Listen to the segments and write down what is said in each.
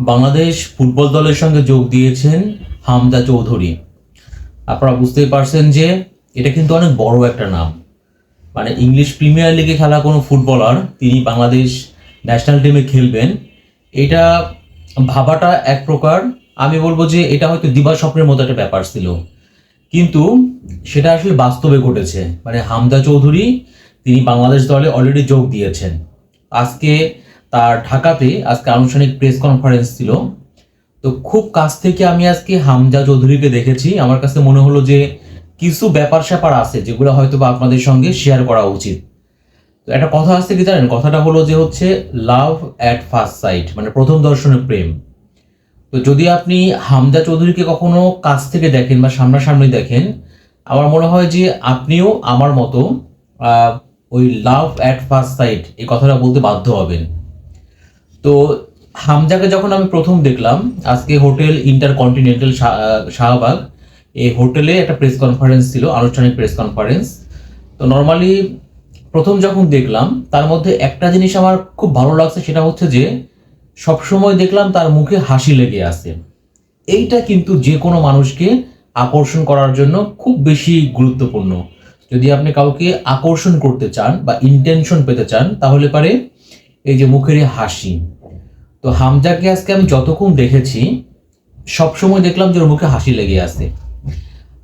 Bangladesh football দলের সঙ্গে যোগ দিয়েছেন হামদা চৌধুরী। আপনারা বুঝতেই পারছেন যে এটা কিন্তু অনেক বড় একটা নাম। মানে ইংলিশ প্রিমিয়ার লিগে খেলা কোনো ফুটবলার, তিনি বাংলাদেশ ন্যাশনাল টিমে খেলবেন, এটা ভাবাটা এক প্রকার। আমি বলব যে এটা হয়তো দিবা স্বপ্নের মতো একটা ব্যাপার ছিল। কিন্তু সেটা আসলে বাস্তবে ঘটেছে। মানে হামদা চৌধুরী, তিনি বাংলাদেশ দলে অলরেডি যোগ দিয়েছেন। আজকে তার ঢাকাতে আজকে আনুষ্ঠানিক প্রেস কনফারেন্স ছিল। তো খুব কাছ থেকে আমি আজকে হামজা চৌধুরীকে দেখেছি। আমার কাছে মনে হলো যে কিছু ব্যাপার স্যাপার আছে যেগুলো হয়তো বা আপনাদের সঙ্গে শেয়ার করা উচিত। তো একটা কথা আছে কি জানেন? কথাটা হলো যে হচ্ছে লাভ অ্যাট ফার্স্ট সাইট মানে প্রথম দর্শনে প্রেম। তো যদি আপনি হামজা চৌধুরীকে কখনো কাছ থেকে দেখেন বা সামনাসামনি দেখেন, আমার মনে হয় যে আপনিও আমার মতো ওই লাভ অ্যাট ফার্স্ট সাইট এই কথাটা বলতে বাধ্য হবেন। তো হামজাকে যখন আমি প্রথম দেখলাম, আজকে হোটেল ইন্টারকন্টিনেন্টাল শাহবাগ এই হোটেলে একটা প্রেস কনফারেন্স ছিল, আনুষ্ঠানিক প্রেস কনফারেন্স। তো নর্মালি প্রথম যখন দেখলাম, তার মধ্যে একটা জিনিস আমার খুব ভালো লাগছে, সেটা হচ্ছে যে সবসময় দেখলাম তার মুখে হাসি লেগে আছে। এইটা কিন্তু যে কোনো মানুষকে আকর্ষণ করার জন্য খুব বেশি গুরুত্বপূর্ণ। যদি আপনি কাউকে আকর্ষণ করতে চান বা ইন্টেনশন পেতে চান, তাহলে পারে এই যে মুখের এই হাসি। তো হামজাকে আজকে আমি যতক্ষণ দেখেছি, সবসময় দেখলাম যে ওর মুখে হাসি লেগে আছে।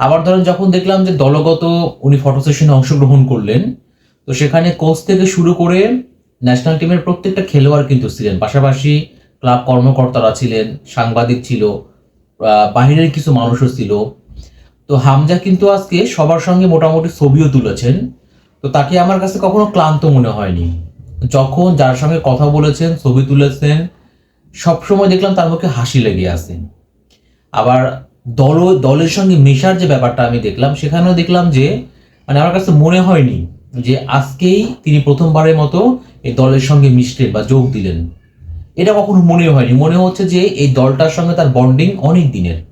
আবার ধরেন যখন দেখলাম যে দলগত উনি ফটো সেশনে অংশগ্রহণ করলেন, তো সেখানে কোচ থেকে শুরু করে ন্যাশনাল টিমের প্রত্যেকটা খেলোয়াড় কিন্তু ছিলেন। পাশাপাশি ক্লাব কর্মকর্তারা ছিলেন, সাংবাদিক ছিল বাহিরের কিছু মানুষও ছিল। তো হামজা কিন্তু আজকে সবার সঙ্গে মোটামুটি ছবিও তুলেছেন। তো তাকে আমার কাছে কখনো ক্লান্ত মনে হয়নি। যখন যার সঙ্গে কথা বলেছেন, ছবি তুলেছেন, সবসময় দেখলাম তার মুখে হাসি লেগে আছে। আবার দল, দলের সঙ্গে মেশার যে ব্যাপারটা আমি দেখলাম, সেখানেও দেখলাম যে মানে আমার কাছে মনে হয়নি যে আজকেই তিনি প্রথমবারের মতো এই দলের সঙ্গে মিশলেন বা যোগ দিলেন। এটা কখনো মনে হয়নি। মনে হচ্ছে যে এই দলটার সঙ্গে তার বন্ডিং অনেক দিনের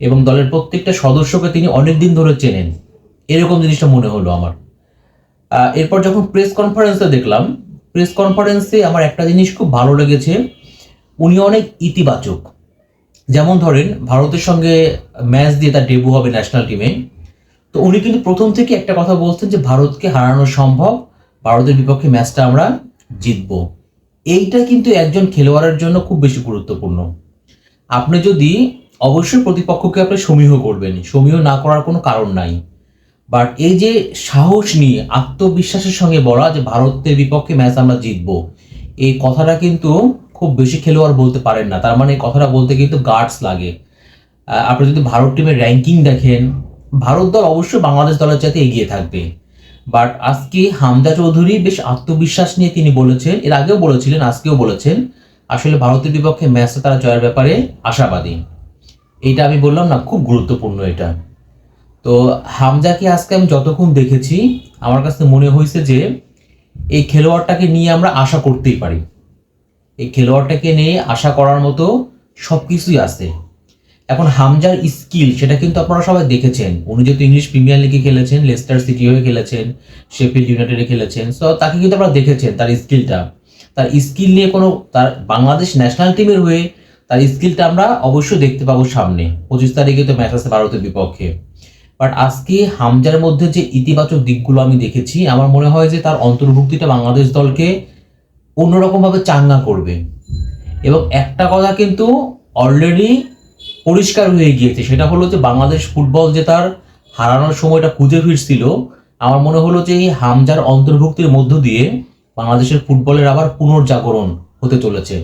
এবং দলের প্রত্যেকটা সদস্যকে তিনি অনেক দিন ধরে চেনেন। এরকম জিনিসটা মনে হলো আমার। এরপর যখন প্রেস কনফারেন্সে দেখলাম প্রেস কনফারেন্সে আমার একটা জিনিস খুব ভালো লেগেছে। উনি অনেক ইতিবাচক। যেমন ধরেন, ভারতের সঙ্গে ম্যাচ দিয়ে তার ডেবু হবে ন্যাশনাল টিমে তো উনি কিন্তু প্রথম থেকে একটা কথা বলছেন যে, ভারতকে হারানো সম্ভব, ভারতের বিপক্ষে ম্যাচটা আমরা জিতব। এইটা কিন্তু একজন খেলোয়াড়ের জন্য খুব বেশি গুরুত্বপূর্ণ। আপনি যদি অবশ্যই প্রতিপক্ষকে আপনি সমীহ করবেন, সমীহ না করার কোনো কারণ নাই। বাট এই যে সাহস নিয়ে, আত্মবিশ্বাসের সঙ্গে বলা যে ভারতের বিপক্ষে ম্যাচ আমরা জিতবো, এই কথাটা কিন্তু খুব বেশি খেলোয়াড় বলতে পারেন না। তার মানে এই কথাটা বলতে কিন্তু গার্ডস লাগে। আপনি যদি ভারত টিমের র্যাঙ্কিং দেখেন, ভারত দল অবশ্যই বাংলাদেশ দলের চাইতে এগিয়ে থাকবে। বাট আজকে হামদা চৌধুরী বেশ আত্মবিশ্বাস নিয়ে তিনি বলেছেন, এর আগেও বলেছিলেন, আজকেও বলেছেন, আসলে ভারতের বিপক্ষে ম্যাচটা তারা জয়ের ব্যাপারে আশাবাদী। এটা আমি বললাম না, খুব গুরুত্বপূর্ণ এটা। তো হামজাকে আজকে আমি যতক্ষণ দেখেছি, আমার কাছে মনে হয়েছে যে এই খেলোয়াড়টাকে নিয়ে আমরা আশা করতেই পারি। এই খেলোয়াড়টাকে নিয়ে আশা করার মতো সব কিছুই আছে। এখন হামজার স্কিল, সেটা কিন্তু আপনারা সবাই দেখেছেন। উনি যেহেতু ইংলিশ প্রিমিয়ার লিগে খেলেছেন, লেস্টার সিটি হয়ে খেলেছেন, শেফিল্ড ইউনাইটেডে খেলেছেন সো তাকে কিন্তু আপনারা দেখেছেন তার স্কিলটা। তার স্কিল নিয়ে কোনো, তার বাংলাদেশ ন্যাশনাল টিমের হয়ে তার স্কিলটা আমরা অবশ্যই দেখতে পাবো সামনে। পঁচিশ তারিখে তো ম্যাচ আছে ভারতের বিপক্ষে। বাট আজকে হামজার মধ্যে যে ইতিবাচক দিকগুলো আমি দেখেছি, আমার মনে হয় যে তার অন্তর্ভুক্তিটা বাংলাদেশ দলকে অন্যরকমভাবে চাঙ্গা করবে। এবং একটা কথা কিন্তু অলরেডি পরিষ্কার হয়ে গিয়েছে, সেটা হলো যে বাংলাদেশ ফুটবল যে তার হারানোর সময়টা খুঁজে ফিরছিল, আমার মনে হলো যে এই হামজার অন্তর্ভুক্তির মধ্য দিয়ে বাংলাদেশের ফুটবলের আবার পুনর্জাগরণ হতে চলেছে।